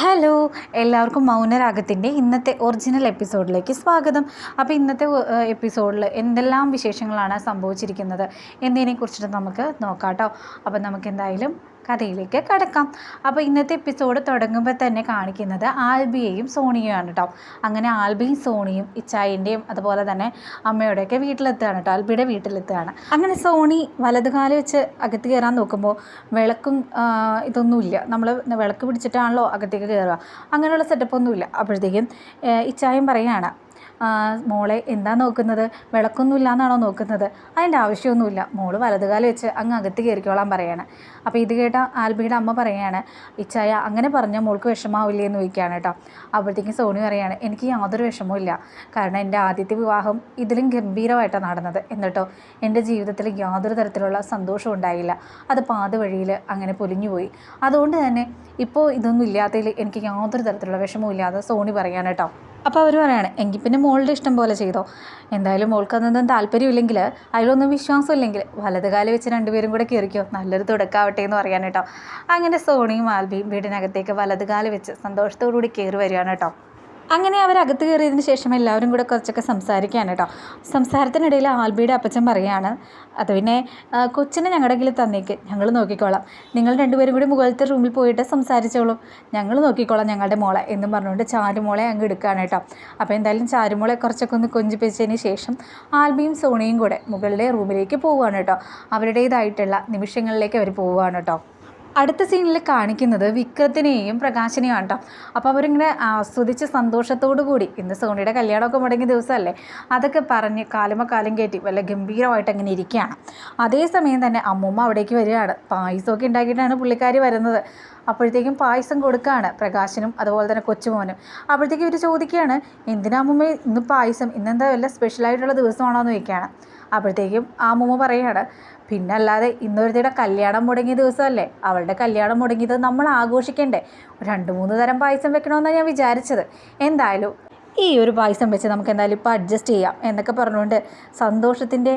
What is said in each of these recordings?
Hello എല്ലാവർക്കും മൗനരാഗത്തിന്റെ ഇന്നത്തെ original എപ്പിസോഡിലേക്ക് സ്വാഗതം. അപ്പോൾ ഇന്നത്തെ എപ്പിസോഡിൽ എന്തെല്ലാം വിശേഷങ്ങളാണ് സംഭവിച്ചിരിക്കുന്നത് എന്നതിനെക്കുറിച്ചിട്ട് നമുക്ക് നോക്കാം കേട്ടോ. അപ്പോൾ നമുക്ക് എന്തായാലും കഥയിലേക്ക് കടക്കാം. അപ്പോൾ ഇന്നത്തെ എപ്പിസോഡ് തുടങ്ങുമ്പോൾ തന്നെ കാണിക്കുന്നത് ആൽബിയെയും സോണിയുമാണ് കേട്ടോ അങ്ങനെ ആൽബിയും സോണിയും ഇച്ചായിന്റെയും അതുപോലെ തന്നെ അമ്മയുടെയൊക്കെ വീട്ടിലെത്തുകയാണ് കേട്ടോ ആൽബിയുടെ വീട്ടിലെത്തുകയാണ്. അങ്ങനെ സോണി വലതുകാലം വെച്ച് അകത്ത് കയറാൻ നോക്കുമ്പോൾ വിളക്കും ഇതൊന്നുമില്ല. നമ്മൾ വിളക്ക് പിടിച്ചിട്ടാണല്ലോ അകത്തേക്ക് കയറുക അങ്ങനെയുള്ള സെറ്റപ്പൊന്നുമില്ല അപ്പോഴത്തേക്കും ഇച്ചായും പറയുകയാണ് മോളെ എന്താ നോക്കുന്നത്? വിളക്കൊന്നുമില്ല എന്നാണോ നോക്കുന്നത്? അതിന്റെ ആവശ്യമൊന്നുമില്ല. മോൾ വലതുകാലം വെച്ച് അങ്ങ് അകത്ത് കയറിക്കോളാൻ പറയാണ്. അപ്പോൾ ഇത് കേട്ട ആൽബിയുടെ അമ്മ പറയാണ് ഇച്ചായ അങ്ങനെ പറഞ്ഞാൽ മോൾക്ക് വിഷമാവില്ലേ എന്ന് ചോദിക്കുകയാണ് കേട്ടോ. അപ്പോഴത്തേക്കും സോണി പറയാണ് എനിക്ക് യാതൊരു വിഷമവും ഇല്ല കാരണം എന്റെ ആദ്യത്തെ വിവാഹം ഇതിലും ഗംഭീരമായിട്ടാണ് നടന്നത്. എന്നിട്ടോ എന്റെ ജീവിതത്തിൽ യാതൊരു തരത്തിലുള്ള സന്തോഷവും ഉണ്ടായില്ല. അത് പാത വഴിയിൽ അങ്ങനെ പൊലിഞ്ഞുപോയി അതുകൊണ്ട് തന്നെ ഇപ്പോൾ ഇതൊന്നും ഇല്ലാത്തതിൽ എനിക്ക് യാതൊരു തരത്തിലുള്ള വിഷമവും ഇല്ലാതെ സോണി പറയാണ് കേട്ടോ. അപ്പോൾ അവർ പറയുകയാണ് എങ്കിൽ പിന്നെ മോളുടെ ഇഷ്ടം പോലെ ചെയ്തോ? എന്തായാലും മോൾക്ക് അതൊന്നും താല്പര്യമില്ലെങ്കിൽ അതിലൊന്നും വിശ്വാസമില്ലെങ്കിൽ വലത് കാലം വെച്ച് രണ്ടുപേരും കൂടെ കയറിക്കോ നല്ലൊരു തുടക്കാവട്ടെ എന്ന് പറയാൻ കേട്ടോ. അങ്ങനെ സോണിയും ആൽബിയും വീടിനകത്തേക്ക് വലത് കാലം വെച്ച് സന്തോഷത്തോടു കൂടി കയറി വരികയാണ് കേട്ടോ. അങ്ങനെ അവർ അകത്ത് കയറിയതിന് ശേഷം എല്ലാവരും കൂടെ കുറച്ചൊക്കെ സംസാരിക്കുകയാണ് കേട്ടോ. സംസാരത്തിനിടയിൽ ആൽബിയുടെ അപ്പച്ചൻ പറയുകയാണ് അത് പിന്നെ കൊച്ചിനെ ഞങ്ങളുടെ കയ്യിൽ തന്നേക്ക്. ഞങ്ങൾ നോക്കിക്കോളാം. നിങ്ങൾ രണ്ടുപേരും കൂടി മുകളിലത്തെ റൂമിൽ പോയിട്ട് സംസാരിച്ചോളൂ. ഞങ്ങൾ നോക്കിക്കോളാം ഞങ്ങളുടെ മോളെ എന്നും പറഞ്ഞുകൊണ്ട് ചാരുമോളെ അങ്ങ് എടുക്കുകയാണ് കേട്ടോ. അപ്പോൾ എന്തായാലും ചാരുമോളെ കുറച്ചൊക്കെ ഒന്ന് കൊഞ്ചിപ്പിച്ചതിന് ശേഷം ആൽബിയും സോണിയും കൂടെ മുകളിലെ റൂമിലേക്ക് പോവുകയാണ് കേട്ടോ. അവരുടേതായിട്ടുള്ള നിമിഷങ്ങളിലേക്ക് അവർ പോവുകയാണ് കേട്ടോ. അടുത്ത സീനിൽ കാണിക്കുന്നത് വിക്രത്തിനെയും പ്രകാശിനെയും കേട്ടോ അപ്പോൾ അവരിങ്ങനെ ആസ്വദിച്ച് സന്തോഷത്തോടു കൂടി ഇന്ന് സോണിയുടെ കല്യാണമൊക്കെ മുടങ്ങിയ ദിവസമല്ലേ അതൊക്കെ പറഞ്ഞ് കാലുമ കാലം കയറ്റി വല്ല ഗംഭീരമായിട്ട് അങ്ങനെ ഇരിക്കുകയാണ്. അതേസമയം തന്നെ അമ്മൂമ്മ അവിടേക്ക് വരികയാണ്. പായസമൊക്കെ ഉണ്ടാക്കിയിട്ടാണ് പുള്ളിക്കാരി വരുന്നത്. അപ്പോഴത്തേക്കും പായസം കൊടുക്കുകയാണ് പ്രകാശനും അതുപോലെ തന്നെ കൊച്ചുമോനും. അപ്പോഴത്തേക്കും ഇവർ ചോദിക്കുകയാണ് എന്തിനാ അമ്മൂമ്മ ഇന്ന് പായസം ഇന്നെന്താ വല്ല സ്പെഷ്യലായിട്ടുള്ള ദിവസമാണോ എന്ന് ചോദിക്കുകയാണ്. അപ്പോഴത്തേക്കും ആ അമ്മൂമ്മ പറയുകയാണ് പിന്നെ അല്ലാതെ ഇന്നൊരുത്തിയുടെ കല്യാണം മുടങ്ങിയ ദിവസമല്ലേ? അവളുടെ കല്യാണം മുടങ്ങിയത് നമ്മൾ ആഘോഷിക്കണ്ടേ? രണ്ട് മൂന്ന് തരം പായസം വെക്കണമെന്നാണ് ഞാൻ വിചാരിച്ചത്. എന്തായാലും ഈ ഒരു പായസം വെച്ച് നമുക്ക് എന്തായാലും ഇപ്പോൾ അഡ്ജസ്റ്റ് ചെയ്യാം എന്നൊക്കെ പറഞ്ഞുകൊണ്ട് സന്തോഷത്തിന്റെ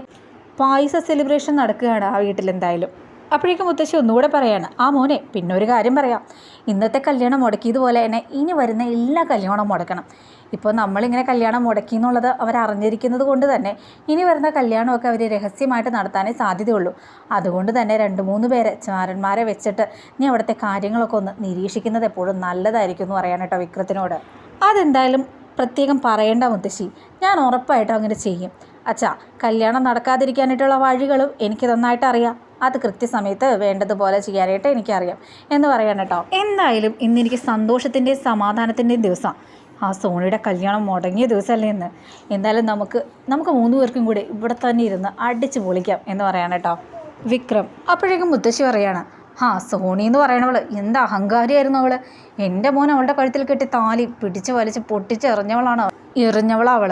പായസ സെലിബ്രേഷൻ നടക്കുകയാണ് ആ വീട്ടിൽ എന്തായാലും അപ്പോഴേക്കും മുത്തശ്ശി ഒന്നുകൂടെ പറയാണ് ആ മോനെ പിന്നെ ഒരു കാര്യം പറയാം. ഇന്നത്തെ കല്യാണം മുടക്കിയതുപോലെ തന്നെ ഇനി വരുന്ന എല്ലാ കല്യാണവും മുടക്കണം. ഇപ്പോൾ നമ്മളിങ്ങനെ കല്യാണം മുടക്കി എന്നുള്ളത് അവർ അറിഞ്ഞിരിക്കുന്നത് കൊണ്ട് തന്നെ ഇനി വരുന്ന കല്യാണമൊക്കെ അവർ രഹസ്യമായിട്ട് നടത്താനേ സാധ്യതയുള്ളൂ. അതുകൊണ്ട് തന്നെ രണ്ട് മൂന്ന് പേരെ ചാരന്മാരെ വെച്ചിട്ട് നീ അവിടുത്തെ കാര്യങ്ങളൊക്കെ ഒന്ന് നിരീക്ഷിക്കുന്നത് എപ്പോഴും നല്ലതായിരിക്കും എന്ന് പറയാൻ കേട്ടോ വിക്രത്തിനോട്. അതെന്തായാലും പ്രത്യേകം പറയേണ്ട മുത്തശ്ശി. ഞാൻ ഉറപ്പായിട്ടും അങ്ങനെ ചെയ്യും. അച്ഛാ കല്യാണം നടക്കാതിരിക്കാനായിട്ടുള്ള വഴികളും എനിക്ക് നന്നായിട്ട് അറിയാം. അത് കൃത്യസമയത്ത് വേണ്ടതുപോലെ ചെയ്യാനായിട്ട് എനിക്കറിയാം. എന്ന് പറയാൻ കേട്ടോ എന്തായാലും ഇന്ന് എനിക്ക് സന്തോഷത്തിന്റെയും സമാധാനത്തിന്റെയും ദിവസം. ആ സോണിയുടെ കല്യാണം മുടങ്ങിയ ദിവസമല്ലേ ഇന്ന്. എന്തായാലും നമുക്ക് നമുക്ക് മൂന്ന് പേർക്കും കൂടി ഇവിടെ തന്നെ ഇരുന്ന് അടിച്ച് പൊളിക്കാം എന്ന് പറയാൻ കേട്ടോ വിക്രം. അപ്പോഴേക്കും മുത്തശ്ശി പറയാണ് ആ സോണി എന്ന് പറയണവൾ എന്ത് അഹങ്കാരിയായിരുന്നു അവൾ? എന്റെ മോൻ അവളുടെ കഴുത്തിൽ കെട്ടി താലി പിടിച്ച് വലിച്ച് എറിഞ്ഞവളാണ് അവൾ.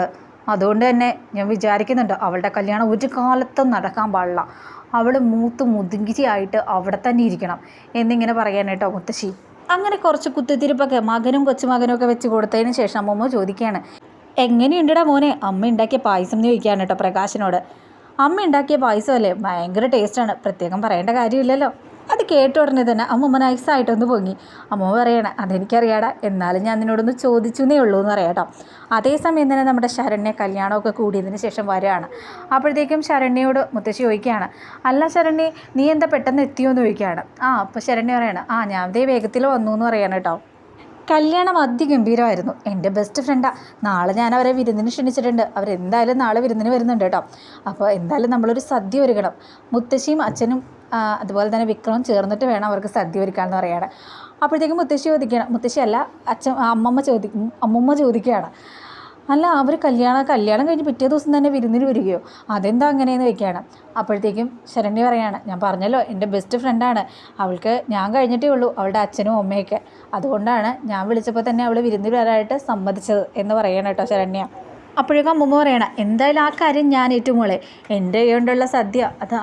അതുകൊണ്ട് തന്നെ ഞാൻ വിചാരിക്കുന്നുണ്ട് അവളുടെ കല്യാണം ഒരു കാലത്തും നടക്കാൻ പാടില്ല. അവൾ മൂത്ത് മുതുങ്കിരിയായിട്ട് അവിടെ തന്നെ ഇരിക്കണം. എന്നിങ്ങനെ പറയാൻ കേട്ടോ മുത്തശ്ശി. അങ്ങനെ കുറച്ച് കുത്തിത്തിരിപ്പൊക്കെ മകനും കൊച്ചുമകനും ഒക്കെ വെച്ച് കൊടുത്തതിന് ശേഷം അമ്മമ്മ ചോദിക്കുകയാണ് എങ്ങനെയുണ്ടടാ മോനെ? അമ്മ ഉണ്ടാക്കിയ പായസം എന്ന് ചോദിക്കുകയാണ് കേട്ടോ പ്രകാശിനോട്. അമ്മ ഉണ്ടാക്കിയ പായസമല്ലേ ഭയങ്കര ടേസ്റ്റാണ് പ്രത്യേകം പറയേണ്ട കാര്യമില്ലല്ലോ. അത് കേട്ട ഉടനെ തന്നെ അമ്മമ്മ നൈസായിട്ടൊന്ന് പൊങ്ങി. അമ്മമ്മ പറയണേ അതെനിക്കറിയാടാ എന്നാലും ഞാൻ നിന്നോടൊന്ന് ചോദിച്ചു എന്നേ ഉള്ളൂ എന്ന് പറയാം കേട്ടോ അതേസമയം തന്നെ നമ്മുടെ ശരണ്യ കല്യാണമൊക്കെ കൂടിയതിന് ശേഷം വരികയാണ് അപ്പോഴത്തേക്കും ശരണ്യയോട് മുത്തശ്ശി ചോദിക്കുകയാണ് അല്ല ശരണ്യ നീ എന്താ പെട്ടെന്ന് എത്തിയോ എന്ന് ചോദിക്കുകയാണ്. ആ അപ്പോൾ ശരണ്യ പറയണം ആ ഞാൻ അതേ വേഗത്തിൽ വന്നു എന്ന് പറയാണ് കേട്ടോ കല്യാണം അതിഗംഭീരമായിരുന്നു. എന്റെ ബെസ്റ്റ് ഫ്രണ്ടാ നാളെ ഞാൻ അവരെ വിരുന്നിന് ക്ഷണിച്ചിട്ടുണ്ട്. അവരെന്തായാലും നാളെ വിരുന്നിന് വരുന്നുണ്ട് കേട്ടോ അപ്പോൾ എന്തായാലും നമ്മളൊരു സദ്യ ഒരുക്കണം. മുത്തശ്ശിയും അച്ഛനും അതുപോലെ തന്നെ വിക്രമം ചേർന്നിട്ട് വേണം അവർക്ക് സദ്യ ഒരുക്കാമെന്ന് പറയുകയാണ് അപ്പോഴത്തേക്കും മുത്തശ്ശി ചോദിക്കണം മുത്തശ്ശി അല്ല അച്ഛൻ അമ്മമ്മ ചോദിക്കും അമ്മമ്മ ചോദിക്കുകയാണ്. അല്ല അവർ കല്യാണം കല്യാണം കഴിഞ്ഞ് പിറ്റേ ദിവസം തന്നെ വിരുന്നിന് വരികയോ? അതെന്താ അങ്ങനെയെന്ന് വെക്കുകയാണ് അപ്പോഴത്തേക്കും ശരണ്യ പറയാണ് ഞാൻ പറഞ്ഞല്ലോ എന്റെ ബെസ്റ്റ് ഫ്രണ്ടാണ് അവൾക്ക് ഞാൻ കഴിഞ്ഞിട്ടേ ഉള്ളൂ അവളുടെ അച്ഛനും അമ്മയൊക്കെ. അതുകൊണ്ടാണ് ഞാൻ വിളിച്ചപ്പോൾ തന്നെ അവൾ വിരുന്നിന് വരാനായിട്ട് സമ്മതിച്ചത് എന്ന് പറയണം കേട്ടോ ശരണ്യ. അപ്പോഴേക്കും അമ്മമ്മ പറയണം എന്തായാലും ആ കാര്യം ഞാൻ ഏറ്റുമോളെ എന്റെ കൊണ്ടുള്ള സദ്യ അത്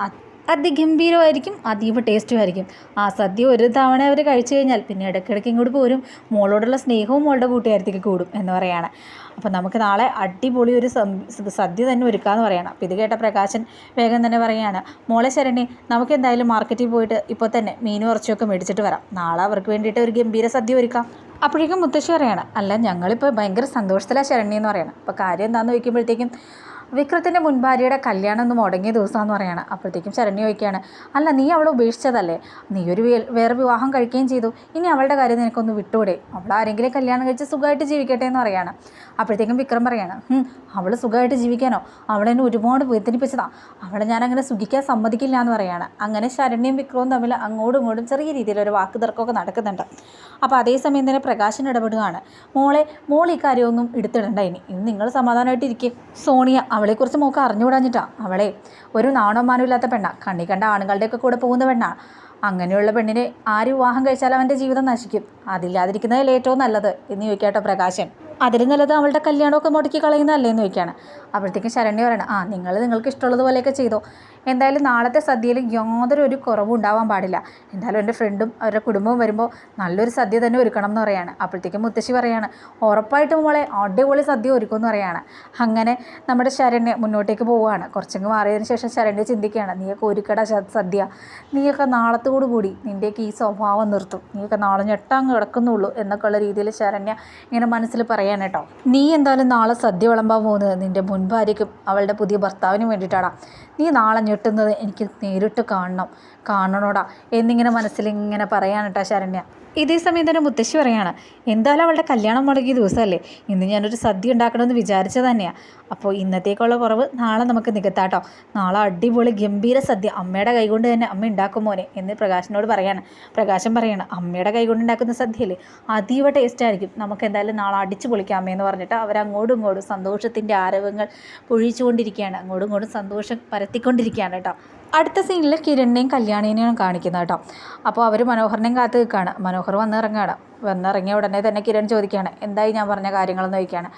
അതിഗംഭീരമായിരിക്കും അതീവ ടേസ്റ്റും ആയിരിക്കും ആ സദ്യ ഒരു തവണ അവർ കഴിച്ചു കഴിഞ്ഞാൽ പിന്നെ ഇടയ്ക്കിടയ്ക്ക് ഇങ്ങോട്ട് പോരും മോളോടുള്ള സ്നേഹവും മോളുടെ കൂട്ടുകാരത്തേക്ക് കൂടും എന്ന് പറയാണ്. അപ്പോൾ നമുക്ക് നാളെ അടിപൊളി ഒരു സദ്യ തന്നെ ഒരുക്കാമെന്ന് പറയണം. അപ്പോൾ ഇത് കേട്ട പ്രകാശൻ വേഗം തന്നെ പറയുകയാണ് മോളെ ശരണി നമുക്ക് എന്തായാലും മാർക്കറ്റിൽ പോയിട്ട് ഇപ്പോൾ തന്നെ മീൻ കുറച്ചൊക്കെ മേടിച്ചിട്ട് വരാം. നാളെ അവർക്ക് വേണ്ടിയിട്ട് ഒരു ഗംഭീര സദ്യ ഒരുക്കാം. അപ്പോഴേക്കും മുത്തശ്ശി പറയാണ് അല്ല ഞങ്ങളിപ്പോൾ ഭയങ്കര സന്തോഷത്തിലാണ് ശരണി എന്ന് പറയണം. അപ്പോൾ കാര്യം എന്താണെന്ന് ചോദിക്കുമ്പോഴത്തേക്കും വിക്രത്തിന്റെ മുൻഭാര്യയുടെ കല്യാണം ഒന്ന് മുടങ്ങിയ ദിവസമാണെന്ന് പറയാണ്. അപ്പോഴത്തേക്കും ശരണ്യ ചോദിക്കുകയാണ് അല്ല നീ അവളെ ഉപേക്ഷിച്ചതല്ലേ? നീ ഒരു വേറെ വിവാഹം കഴിക്കുകയും ചെയ്തു. ഇനി അവളുടെ കാര്യം നിനക്കൊന്ന് വിട്ടുകൂടെ? അവൾ ആരെങ്കിലും കല്യാണം കഴിച്ച് സുഖമായിട്ട് ജീവിക്കട്ടെ എന്ന് പറയാണ്. അപ്പോഴത്തേക്കും വിക്രം പറയാണ് അവൾ സുഖമായിട്ട് ജീവിക്കാനോ? അവളെന്നെ ഒരുപാട് വേദനിപ്പിച്ചതാണ് അവളെ ഞാൻ അങ്ങനെ സുഖിക്കാൻ സമ്മതിക്കില്ല എന്ന് പറയാണ്. അങ്ങനെ ശരണ്യയും വിക്രവും തമ്മിൽ അങ്ങോട്ടും ഇങ്ങോട്ടും ചെറിയ രീതിയിലൊരു വാക്ക് തർക്കമൊക്കെ നടക്കുന്നുണ്ട്. അപ്പോൾ അതേസമയം തന്നെ പ്രകാശൻ ഇടപെടുകയാണ്. മോളെ മോൾ ഈ കാര്യമൊന്നും എടുത്തിടണ്ട ഇനി. ഇന്ന് നിങ്ങൾ സമാധാനമായിട്ട് ഇരിക്കുക സോണിയ അവളെക്കുറിച്ച് മോക്ക് അറിഞ്ഞുകൂടാഞ്ഞിട്ടാ. അവളെ ഒരു നാണോമാനമില്ലാത്ത പെണ്ണാ. കണ്ണി കണ്ട ആണുങ്ങളുടെയൊക്കെ കൂടെ പോകുന്ന പെണ്ണാ. അങ്ങനെയുള്ള പെണ്ണിനെ ആര് വിവാഹം കഴിച്ചാൽ അവന്റെ ജീവിതം നശിക്കും. അതില്ലാതിരിക്കുന്നതിൽ ഏറ്റവും നല്ലത്? എന്ന് ചോദിക്കാട്ടോ പ്രകാശൻ. അതിൽ നല്ലത് അവളുടെ കല്യാണമൊക്കെ മുടക്കി കളയുന്നതല്ലേ എന്ന് ചോദിക്കുകയാണ്. അപ്പോഴത്തേക്കും ശരണ്യ പറയണം ആ നിങ്ങൾ നിങ്ങൾക്ക് ഇഷ്ടമുള്ളതുപോലെയൊക്കെ ചെയ്തോ. എന്തായാലും നാളത്തെ സദ്യയിൽ യാതൊരു ഒരു കുറവും ഉണ്ടാവാൻ പാടില്ല. എന്തായാലും എന്റെ ഫ്രണ്ടും അവരുടെ കുടുംബവും വരുമ്പോൾ നല്ലൊരു സദ്യ തന്നെ ഒരുക്കണം എന്ന് പറയാണ്. അപ്പോഴത്തേക്കും മുത്തശ്ശി പറയാണ് ഉറപ്പായിട്ടും മോളെ അടിപൊളി സദ്യ ഒരുക്കും എന്ന് പറയാണ്. അങ്ങനെ നമ്മുടെ ശരണ്യ മുന്നോട്ടേക്ക് പോവുകയാണ്. കുറച്ചങ്ങ് മാറിയതിന് ശേഷം ശരണ്യ ചിന്തിക്കുകയാണ് നീയൊക്കെ ഒരുക്കട സദ്യ. നീയൊക്കെ നാളത്തോടു കൂടി നിന്റെയൊക്കെ ഈ സ്വഭാവം നിർത്തും. നീയൊക്കെ നാളെ ഞെട്ടാൻ കിടക്കുന്നുള്ളൂ എന്നൊക്കെയുള്ള രീതിയിൽ ശരണ്യ ഇങ്ങനെ മനസ്സിൽ പറയാൻ കേട്ടോ നീ എന്തായാലും നാളെ സദ്യ വിളമ്പാൻ പോകുന്നത് നിന്റെ മുൻഭാര്യയ്ക്കും അവളുടെ പുതിയ ഭർത്താവിനും വേണ്ടിയിട്ടാടാ. നീ നാളെ ഞെട്ടുന്നത് എനിക്ക് നേരിട്ട് കാണണം. കാണണോടാ. എന്നിങ്ങനെ മനസ്സിലിങ്ങനെ പറയാൻ കേട്ടോ ശരണ്യ. ഇതേ സമയം തന്നെ മുത്തശ്ശി പറയാണ് എന്തായാലും അവളുടെ കല്യാണം മുടങ്ങിയ ദിവസമല്ലേ? ഇന്ന് ഞാനൊരു സദ്യ ഉണ്ടാക്കണമെന്ന് വിചാരിച്ചത് തന്നെയാണ് അപ്പോൾ ഇന്നത്തേക്കുള്ള കുറവ് നാളെ നമുക്ക് നികത്താട്ടോ. നാളെ അടിപൊളി ഗംഭീര സദ്യ അമ്മയുടെ കൈകൊണ്ട് തന്നെ അമ്മ ഉണ്ടാക്കും മോനെ എന്ന് പ്രകാശനോട് പറയാണ്. പ്രകാശം പറയാണ് അമ്മയുടെ കൈകൊണ്ട് ഉണ്ടാക്കുന്ന സദ്യയല്ലേ? അതീവ ടേസ്റ്റ് ആയിരിക്കും. നമുക്ക് എന്തായാലും നാളെ അടിച്ചു പൊളിക്കാം എന്ന് പറഞ്ഞിട്ട് അവരങ്ങോട്ടും ഇങ്ങോട്ടും സന്തോഷത്തിന്റെ ആരവങ്ങൾ പൊഴിച്ചുകൊണ്ടിരിക്കുകയാണ്. അങ്ങോട്ടും ഇങ്ങോട്ടും സന്തോഷം പരത്തിക്കൊണ്ടിരിക്കുകയാണ് കേട്ടോ. അടുത്ത സീനിൽ കിരണിനെയും കല്യാണിനെയും കാണിക്കുന്നത് കേട്ടോ. അപ്പോൾ അവർ മനോഹറിനെയും കാത്ത് നിൽക്കുകയാണ്. മനോഹർ വന്നിറങ്ങുകയാണ്. വന്നിറങ്ങിയ ഉടനെ തന്നെ കിരൺ ചോദിക്കുകയാണ് എന്തായി ഞാൻ പറഞ്ഞ കാര്യങ്ങളെന്ന് ചോദിക്കുകയാണ്.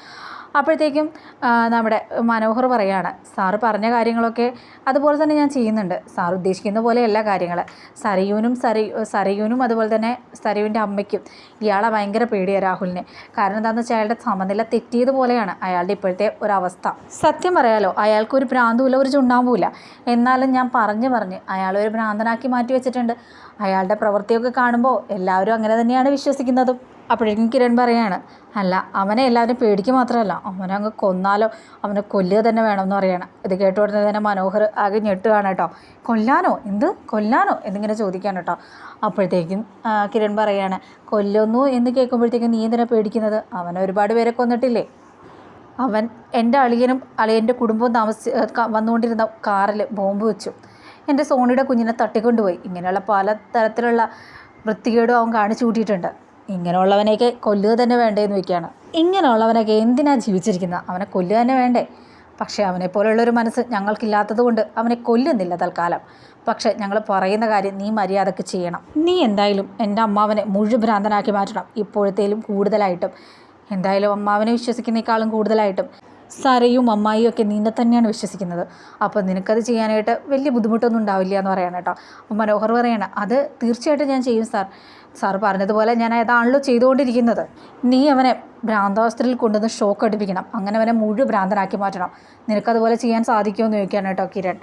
അപ്പോഴത്തേക്കും നമ്മുടെ മനോഹർ പറയാണ് സാറ് പറഞ്ഞ കാര്യങ്ങളൊക്കെ അതുപോലെ തന്നെ ഞാൻ ചെയ്യുന്നുണ്ട്. സാർ ഉദ്ദേശിക്കുന്ന പോലെയല്ല കാര്യങ്ങൾ സരയൂനും സര സരയൂനും അതുപോലെ തന്നെ സരയുവിന്റെ അമ്മയ്ക്കും ഇയാളെ ഭയങ്കര പേടിയാണ് രാഹുലിനെ. കാരണം എന്താണെന്ന് വെച്ചാൽ അയാളുടെ സമനില തെറ്റിയതുപോലെയാണ് അയാളുടെ ഇപ്പോഴത്തെ ഒരവസ്ഥ. സത്യം പറയാലോ അയാൾക്കൊരു ഭ്രാന്തുമില്ല ഒരു ചുണ്ടാവൂല എന്നാലും ഞാൻ പറഞ്ഞു പറഞ്ഞ് അയാളൊരു ഭ്രാന്തനാക്കി മാറ്റി വെച്ചിട്ടുണ്ട്. അയാളുടെ പ്രവൃത്തിയൊക്കെ കാണുമ്പോൾ എല്ലാവരും അങ്ങനെ തന്നെയാണ് വിശ്വസിക്കുന്നതും. അപ്പോഴേക്കും കിരൺ പറയാണ് അല്ല അവനെ എല്ലാവരും പേടിക്കുക മാത്രമല്ല അവനെ അങ്ങ് കൊന്നാലോ അവനെ കൊല്ലുക തന്നെ വേണമെന്ന് പറയാണ്. ഇത് കേട്ട ഉടനെ തന്നെ മനോഹർ ആകെ ഞെട്ടുകയാണ് കേട്ടോ. കൊല്ലാനോ? എന്ത്? കൊല്ലാനോ? എന്നിങ്ങനെ ചോദിക്കാണ് കേട്ടോ. അപ്പോഴത്തേക്കും കിരൺ പറയാണ് കൊല്ലുന്നു എന്ന് കേൾക്കുമ്പോഴത്തേക്കും നീ എന്തിനാ പേടിക്കുന്നത്? അവനെ ഒരുപാട് പേരെ കൊന്നിട്ടില്ലേ? അവൻ എന്റെ അളിയനും അളിയന്റെ കുടുംബവും താമസി വന്നുകൊണ്ടിരുന്ന കാറിൽ ബോംബ് വെച്ചു. എന്റെ സോണിയുടെ കുഞ്ഞിനെ തട്ടിക്കൊണ്ടുപോയി. ഇങ്ങനെയുള്ള പല തരത്തിലുള്ള വൃത്തികേടും അവൻ കാണിച്ചു കൂട്ടിയിട്ടുണ്ട്. ഇങ്ങനെയുള്ളവനെയൊക്കെ കൊല്ലുക തന്നെ വേണ്ടേന്ന് വയ്ക്കുകയാണ്. ഇങ്ങനെയുള്ളവനൊക്കെ എന്തിനാണ് ജീവിച്ചിരിക്കുന്നത്? അവനെ കൊല്ലുക തന്നെ വേണ്ടേ? പക്ഷേ അവനെ പോലുള്ളൊരു മനസ്സ് ഞങ്ങൾക്കില്ലാത്തത് കൊണ്ട് അവനെ കൊല്ലുന്നില്ല തൽക്കാലം. പക്ഷേ ഞങ്ങൾ പറയുന്ന കാര്യം നീ മര്യാദയ്ക്ക് ചെയ്യണം. നീ എന്തായാലും എന്റെ അമ്മാവനെ മുഴുഭ്രാന്തനാക്കി മാറ്റണം. ഇപ്പോഴത്തേലും കൂടുതലായിട്ടും. എന്തായാലും അമ്മാവനെ വിശ്വസിക്കുന്നേക്കാളും കൂടുതലായിട്ടും. സരയും അമ്മായിയും ഒക്കെ നിന്നെ തന്നെയാണ് വിശ്വസിക്കുന്നത്. അപ്പോൾ നിനക്കത് ചെയ്യാനായിട്ട് വലിയ ബുദ്ധിമുട്ടൊന്നും ഉണ്ടാവില്ല എന്ന് പറയണം കേട്ടോ. അപ്പോൾ മനോഹർ പറയണം അത് തീർച്ചയായിട്ടും ഞാൻ ചെയ്യും സാർ. സാർ പറഞ്ഞതുപോലെ ഞാൻ അതാണല്ലോ ചെയ്തുകൊണ്ടിരിക്കുന്നത്. നീ അവനെ ഭ്രാന്താവസ്ഥയിൽ കൊണ്ടുവന്ന് ഷോക്ക് അടിപ്പിക്കണം. അങ്ങനെ അവനെ മുഴുവൻ ഭ്രാന്തനാക്കി മാറ്റണം. നിനക്കതുപോലെ ചെയ്യാൻ സാധിക്കുമോ എന്ന് ചോദിക്കുകയാണ് കേട്ടോ കിരൺ.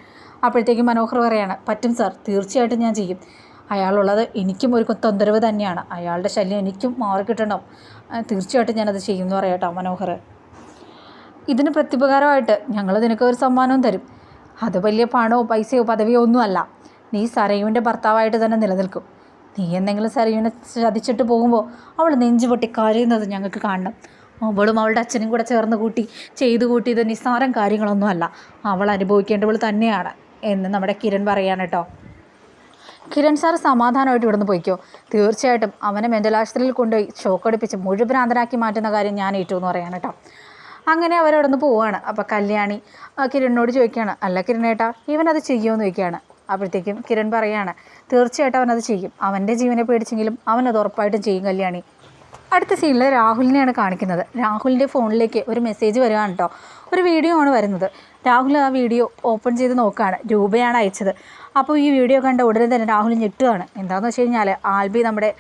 അപ്പോഴത്തേക്കും മനോഹർ പറയാണ് പറ്റും സാർ. തീർച്ചയായിട്ടും ഞാൻ ചെയ്യും. അയാളുള്ളത് എനിക്കും ഒരു തൊന്തരവ് തന്നെയാണ്. അയാളുടെ ശല്യം എനിക്കും മാറിക്കിട്ടണം. കിട്ടണം തീർച്ചയായിട്ടും ഞാനത് ചെയ്യുമെന്ന് പറയാം കേട്ടോ മനോഹർ. ഇതിന് പ്രത്യുപകാരമായിട്ട് ഞങ്ങൾ നിനക്ക് ഒരു സമ്മാനവും തരും. അത് വലിയ പണോ പൈസയോ പദവിയോ ഒന്നുമല്ല. നീ സരയുവിന്റെ ഭർത്താവായിട്ട് തന്നെ നിലനിൽക്കും. നീ എന്തെങ്കിലും സരയുവിനെ ചതിച്ചിട്ട് പോകുമ്പോൾ അവൾ നെഞ്ചു പൊട്ടി കരയുന്നത് ഞങ്ങൾക്ക് കാണണം. അവളും അവളുടെ അച്ഛനും കൂടെ ചേർന്ന് കൂട്ടി ചെയ്തു കൂട്ടിയത് നിസ്സാരം കാര്യങ്ങളൊന്നുമല്ല. അവൾ അനുഭവിക്കേണ്ടവൾ തന്നെയാണ് എന്ന് നമ്മുടെ കിരൺ പറയാണ് കേട്ടോ. കിരൺ സാർ സമാധാനമായിട്ട് ഇവിടുന്ന് പോയിക്കോ. തീർച്ചയായിട്ടും അവനെ മെന്റൽ ആശുപത്രിയിൽ കൊണ്ടുപോയി ഷോക്കടിപ്പിച്ച് മുഴുവനാന്തരാക്കി മാറ്റുന്ന കാര്യം ഞാൻ ഏറ്റു എന്ന് പറയാൻ കേട്ടോ. അങ്ങനെ അവരവിടെ നിന്ന് പോവുകയാണ് അപ്പോൾ കല്യാണി കിരണിനോട് ചോദിക്കുകയാണ് അല്ല കിരണേട്ടാ ഇവനത് ചെയ്യുമെന്ന് ചോദിക്കുകയാണ്. അപ്പോഴത്തേക്കും കിരൺ പറയാണ് തീർച്ചയായിട്ടും അവനത് ചെയ്യും. അവന്റെ ജീവനെ പേടിച്ചെങ്കിലും അവനത് ഉറപ്പായിട്ടും ചെയ്യും കല്യാണി. അടുത്ത സീനിൽ രാഹുലിനെയാണ് കാണിക്കുന്നത്. രാഹുലിന്റെ ഫോണിലേക്ക് ഒരു മെസ്സേജ് വരികയാണ് കേട്ടോ ഒരു വീഡിയോ ആണ് വരുന്നത്. രാഹുൽ ആ വീഡിയോ ഓപ്പൺ ചെയ്ത് നോക്കുകയാണ് രൂപയാണ് അയച്ചത്. അപ്പോൾ ഈ വീഡിയോ കണ്ട ഉടനെ തന്നെ രാഹുൽ ഞെട്ടുകയാണ്. എന്താണെന്ന് വെച്ച് കഴിഞ്ഞാൽ ആൽബി നമ്മുടെ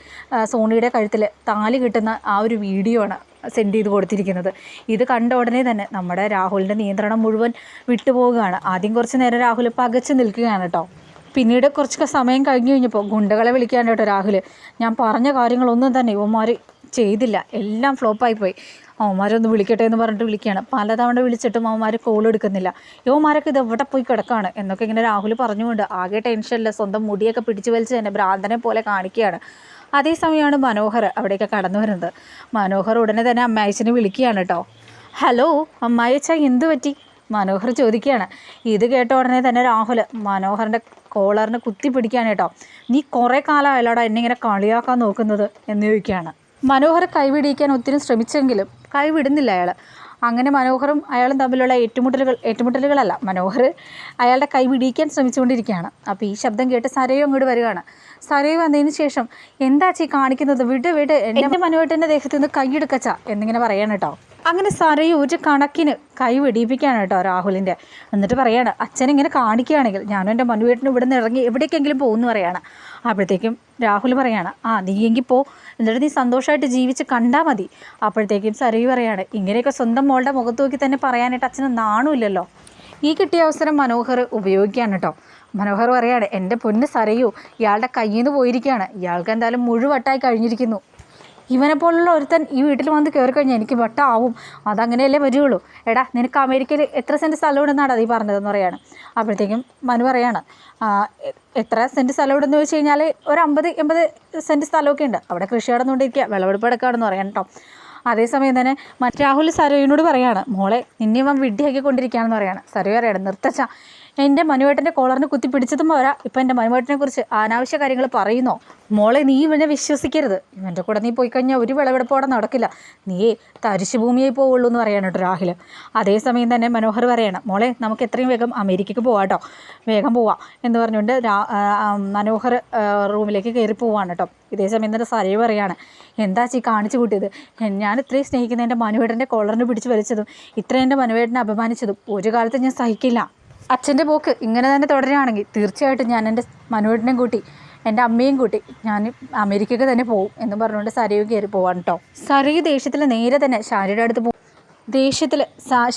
സോണിയുടെ കഴുത്തിൽ താലി കിട്ടുന്ന ആ ഒരു വീഡിയോ ആണ്. സെൻഡ് ചെയ്ത് കൊടുത്തിരിക്കുന്നത്. ഇത് കണ്ട ഉടനെ തന്നെ നമ്മുടെ രാഹുലിന്റെ നിയന്ത്രണം മുഴുവൻ വിട്ടുപോവുകയാണ്. ആദ്യം കുറച്ച് നേരം രാഹുൽ പകച്ച് നിൽക്കുകയാണ് കേട്ടോ പിന്നീട് കുറച്ച് സമയം കഴിഞ്ഞു കഴിഞ്ഞപ്പോൾ ഗുണ്ടകളെ വിളിക്കാൻ കേട്ടോ രാഹുൽ ഞാൻ പറഞ്ഞ കാര്യങ്ങളൊന്നും തന്നെ ഇവന്മാർ ചെയ്തില്ല. എല്ലാം ഫ്ലോപ്പായി പോയി. അവന്മാരൊന്ന് വിളിക്കട്ടെ എന്ന് പറഞ്ഞിട്ട് വിളിക്കുകയാണ്. പലതവണ വിളിച്ചിട്ടും അവന്മാർ കോൾ എടുക്കുന്നില്ല. യുവമാരൊക്കെ ഇത് എവിടെ പോയി കിടക്കാണ്? എന്നൊക്കെ ഇങ്ങനെ രാഹുൽ പറഞ്ഞുകൊണ്ട് ആകെ ടെൻഷനില്ല സ്വന്തം മുടിയൊക്കെ പിടിച്ചു വലിച്ച് തന്നെ ഭ്രാന്തനെ പോലെ കാണിക്കുകയാണ്. അതേസമയമാണ് മനോഹർ അവിടേക്ക് കടന്നു വരുന്നത്. മനോഹർ ഉടനെ തന്നെ അമ്മായച്ചനെ വിളിക്കുകയാണ് കേട്ടോ. ഹലോ അമ്മായച്ച എന്ത് പറ്റി? മനോഹർ ചോദിക്കുകയാണ്. ഇത് കേട്ട ഉടനെ തന്നെ രാഹുൽ മനോഹറിന്റെ കോളറിനെ കുത്തി പിടിക്കുകയാണ് കേട്ടോ. നീ കുറേ കാലമായല്ലോടാ എന്നെ ഇങ്ങനെ കളിയാക്കാൻ നോക്കുന്നത്? എന്ന് ചോദിക്കുകയാണ്. മനോഹർ കൈവിടിയിക്കാൻ ഒത്തിരി ശ്രമിച്ചെങ്കിലും കൈവിടുന്നില്ല അയാൾ. അങ്ങനെ മനോഹറും അയാളും തമ്മിലുള്ള ഏറ്റുമുട്ടലുകൾ ഏറ്റുമുട്ടലുകളല്ല മനോഹർ അയാളുടെ കൈ പിടിക്കാൻ ശ്രമിച്ചുകൊണ്ടിരിക്കുകയാണ്. അപ്പോൾ ഈ ശബ്ദം കേട്ട് സരയും അങ്ങോട്ട് വരികയാണ്. സരയു വന്നതിന് ശേഷം എന്താ ചീ കാണിക്കുന്നത്? വിട് വിട്. എന്റെ മനുവേട്ടന്റെ ദേഹത്ത് നിന്ന് കൈയെടുക്കച്ച എന്നിങ്ങനെ പറയാണ് കേട്ടോ അങ്ങനെ സരയു ഒരു കണക്കിന് കൈ വെടിയിപ്പിക്കുകയാണ് കേട്ടോ രാഹുലിന്റെ എന്നിട്ട് പറയാണ് അച്ഛൻ ഇങ്ങനെ കാണിക്കുകയാണെങ്കിൽ ഞാനും എന്റെ മനുവേട്ടനും ഇവിടെ നിന്ന് ഇറങ്ങി എവിടേക്കെങ്കിലും പോകുന്നു പറയാണ്. അപ്പോഴത്തേക്കും രാഹുൽ പറയാണ് ആ നീ എങ്കിൽ പോ. എന്നിട്ട് നീ സന്തോഷമായിട്ട് ജീവിച്ച് കണ്ടാൽ മതി. അപ്പോഴത്തേക്കും സരവി പറയാണ് ഇങ്ങനെയൊക്കെ സ്വന്തം മോളുടെ മുഖത്ത് നോക്കി തന്നെ പറയാനായിട്ട് അച്ഛന് നാണുമില്ലല്ലോ. ഈ കിട്ടിയ അവസരം മനോഹർ ഉപയോഗിക്കുകയാണ് കേട്ടോ മനോഹർ പറയാണ് എന്റെ പൊന്ന് സരയു ഇയാളുടെ കയ്യിൽ നിന്ന് പോയിരിക്കുകയാണ്. ഇയാൾക്ക് എന്തായാലും മുഴുവട്ടായി കഴിഞ്ഞിരിക്കുന്നു. ഇവനെ പോലുള്ള ഒരുത്തൻ ഈ വീട്ടിൽ വന്ന് കയറി കഴിഞ്ഞാൽ എനിക്ക് വട്ടാവും. അതങ്ങനെയല്ലേ വരികയുള്ളൂ എടാ നിനക്ക് അമേരിക്കയിൽ എത്ര സെന്റ് സ്ഥലം ഇടുന്നതാണ് അതീ പറഞ്ഞതെന്ന് പറയാണ്. അപ്പോഴത്തേക്കും മനു പറയാണ് എത്ര സെന്റ് സ്ഥലം ഉണ്ടെന്ന് ചോദിച്ചു കഴിഞ്ഞാൽ ഒരു അമ്പത് എൺപത് സെന്റ് സ്ഥലമൊക്കെ ഉണ്ട്. അവിടെ കൃഷി നടന്നുകൊണ്ടിരിക്കുക വിളവെടുപ്പ് എടുക്കുകയാണെന്ന് പറയാം കേട്ടോ. അതേസമയം തന്നെ മറ്റ് രാഹുൽ സരോയിനോട് പറയാണ് മോളെ നിന്നെ ഇവൻ വിഡ്ഢിയാക്കി കൊണ്ടിരിക്കുകയാണെന്ന് പറയാണ്. സരോയ പറയാണ് നിർത്തച്ച എന്റെ മനുവേട്ടന്റെ കോളറിന് കുത്തി പിടിച്ചതും പോരാ. ഇപ്പം എന്റെ മനുവേട്ടനെ കുറിച്ച് അനാവശ്യ കാര്യങ്ങൾ പറയുന്നോ? മോളെ നീ ഇവനെ വിശ്വസിക്കരുത്. ഇവന്റെ കൂടെ നീ പോയി കഴിഞ്ഞാൽ ഒരു വിളവെടുപ്പോടെ നടക്കില്ല. നീ തരിശു ഭൂമിയായി പോവുള്ളൂ എന്ന് പറയാണ് കേട്ടോ രാഹുൽ അതേസമയം തന്നെ മനോഹർ പറയണം മോളെ നമുക്ക് എത്രയും വേഗം അമേരിക്കയ്ക്ക് പോവാം കേട്ടോ. വേഗം പോവാം. എന്ന് പറഞ്ഞുകൊണ്ട് മനോഹർ റൂമിലേക്ക് കയറി പോവാണ് കേട്ടോ. ഇതേ സമയം തന്നെ സരയു പറയാണ് എന്താ ചീ കാണിച്ചു കൂട്ടിയത്? ഞാൻ ഇത്രയും സ്നേഹിക്കുന്ന എന്റെ മനുവേട്ടന്റെ കോളറിന് പിടിച്ച് വലിച്ചതും ഇത്രയും എന്റെ മനുവേട്ടനെ അപമാനിച്ചതും ഒരു കാലത്ത് ഞാൻ സഹിക്കില്ല. അച്ഛന്റെ പോക്ക് ഇങ്ങനെ തന്നെ തുടരുകയാണെങ്കിൽ തീർച്ചയായിട്ടും ഞാൻ എന്റെ മനുവേട്ടനെയും കൂട്ടി എന്റെ അമ്മയും കൂട്ടി ഞാൻ അമേരിക്കയ്ക്ക് തന്നെ പോകും എന്ന് പറഞ്ഞുകൊണ്ട് സരയു കയറി പോവാണ് കേട്ടോ സരയു ദേഷ്യത്തിൽ നേരെ തന്നെ ശാരിയുടെ അടുത്ത് പോകും ദേഷ്യത്തിൽ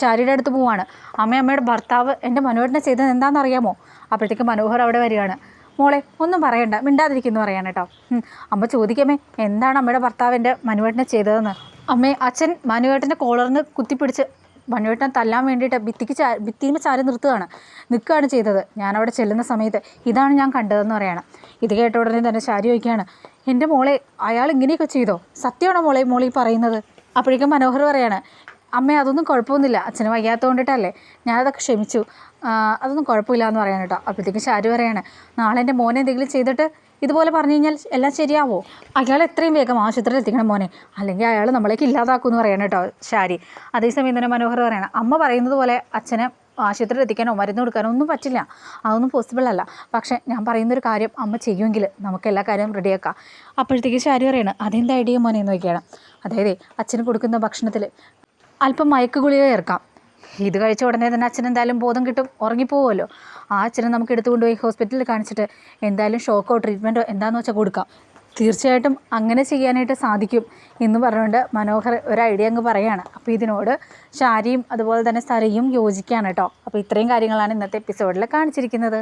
ശാരിയുടെ അടുത്ത് പോവാണ്. അമ്മ അമ്മയുടെ ഭർത്താവ് എന്റെ മനോഹരനെ ചെയ്തത് എന്താണെന്ന് അറിയാമോ അപ്പോഴത്തേക്ക് മനോഹർ അവിടെ വരികയാണ്. മോളെ ഒന്നും പറയണ്ട മിണ്ടാതിരിക്കുന്നു പറയാണ് കേട്ടോ അമ്മ ചോദിക്കാമേ എന്താണ് അമ്മയുടെ ഭർത്താവ് എന്റെ മനുവേട്ടനെ ചെയ്തതെന്ന്? അമ്മേ അച്ഛൻ മനുവേട്ടന്റെ കോളറിന് കുത്തിപ്പിടിച്ച് മനുവേട്ടനെ തല്ലാൻ വേണ്ടിയിട്ട് ഭിത്തിക്ക് ചാ ഭിത്തിയിൽ ചാരി നിർത്തുകയാണ്. നിൽക്കുകയാണ് ചെയ്തത്. ഞാനവിടെ ചെല്ലുന്ന സമയത്ത് ഇതാണ് ഞാൻ കണ്ടതെന്ന് പറയണം. ഇത് കേട്ട ഉടനെ തന്നെ ശാരി ചോദിക്കുകയാണ് എന്റെ മോളെ അയാൾ ഇങ്ങനെയൊക്കെ ചെയ്തോ? സത്യമാണോ മോളെ മോളി പറയുന്നത്? അപ്പോഴേക്കും മനോഹർ പറയാണ് അമ്മ അതൊന്നും കുഴപ്പമൊന്നുമില്ല. അച്ഛന് വയ്യാത്തതുകൊണ്ടിട്ടല്ലേ ഞാനതൊക്കെ ക്ഷമിച്ചു. അതൊന്നും കുഴപ്പമില്ല എന്ന് പറയാൻ കേട്ടോ. അപ്പോഴത്തേക്കും ശാരി പറയാണ് നാളെ എന്റെ മോനെ എന്തെങ്കിലും ചെയ്തിട്ട് ഇതുപോലെ പറഞ്ഞു കഴിഞ്ഞാൽ എല്ലാം ശരിയാവോ? അയാൾ എത്രയും വേഗം ആശുപത്രിയിൽ എത്തിക്കണം മോനെ. അല്ലെങ്കിൽ അയാൾ നമ്മളേക്ക് ഇല്ലാതാക്കും എന്ന് പറയണം കേട്ടോ ശാരി അതേസമയം തന്നെ മനോഹർ പറയണം അമ്മ പറയുന്നത് പോലെ അച്ഛനെ ആശുപത്രിയിൽ എത്തിക്കാനോ മരുന്ന് കൊടുക്കാനോ ഒന്നും പറ്റില്ല. അതൊന്നും പോസിബിൾ അല്ല. പക്ഷേ ഞാൻ പറയുന്നൊരു കാര്യം അമ്മ ചെയ്യുമെങ്കിൽ നമുക്ക് എല്ലാ കാര്യവും റെഡിയാക്കാം അപ്പോഴത്തേക്ക് ശാരി പറയണം അതെന്ത് ഐഡിയ മോനെ? എന്ന് നോക്കിയാണ് അതായത് അച്ഛന് കൊടുക്കുന്ന ഭക്ഷണത്തിൽ അല്പം മയക്ക് ഗുളിക ചേർക്കാം. ഇത് കഴിച്ച ഉടനെ തന്നെ അച്ഛൻ എന്തായാലും ബോധം കിട്ടും ഉറങ്ങിപ്പോവുമല്ലോ. ആ അച്ഛനെ നമുക്ക് എടുത്തു കൊണ്ടുപോയി ഹോസ്പിറ്റലിൽ കാണിച്ചിട്ട് എന്തായാലും ഷോക്കോ ട്രീറ്റ്മെന്റോ എന്താണെന്ന് വെച്ചാൽ കൊടുക്കാം. തീർച്ചയായിട്ടും അങ്ങനെ ചെയ്യാനായിട്ട് സാധിക്കും എന്ന് പറഞ്ഞുകൊണ്ട് മനോഹർ ഒരു ഐഡിയ അങ്ങ് പറയുകയാണ് അപ്പോൾ ഇതിനോട് ഷാരിയും അതുപോലെ തന്നെ സരയും യോജിക്കുകയാണ് കേട്ടോ. അപ്പോൾ ഇത്രയും കാര്യങ്ങളാണ് ഇന്നത്തെ എപ്പിസോഡിൽ കാണിച്ചിരിക്കുന്നത്.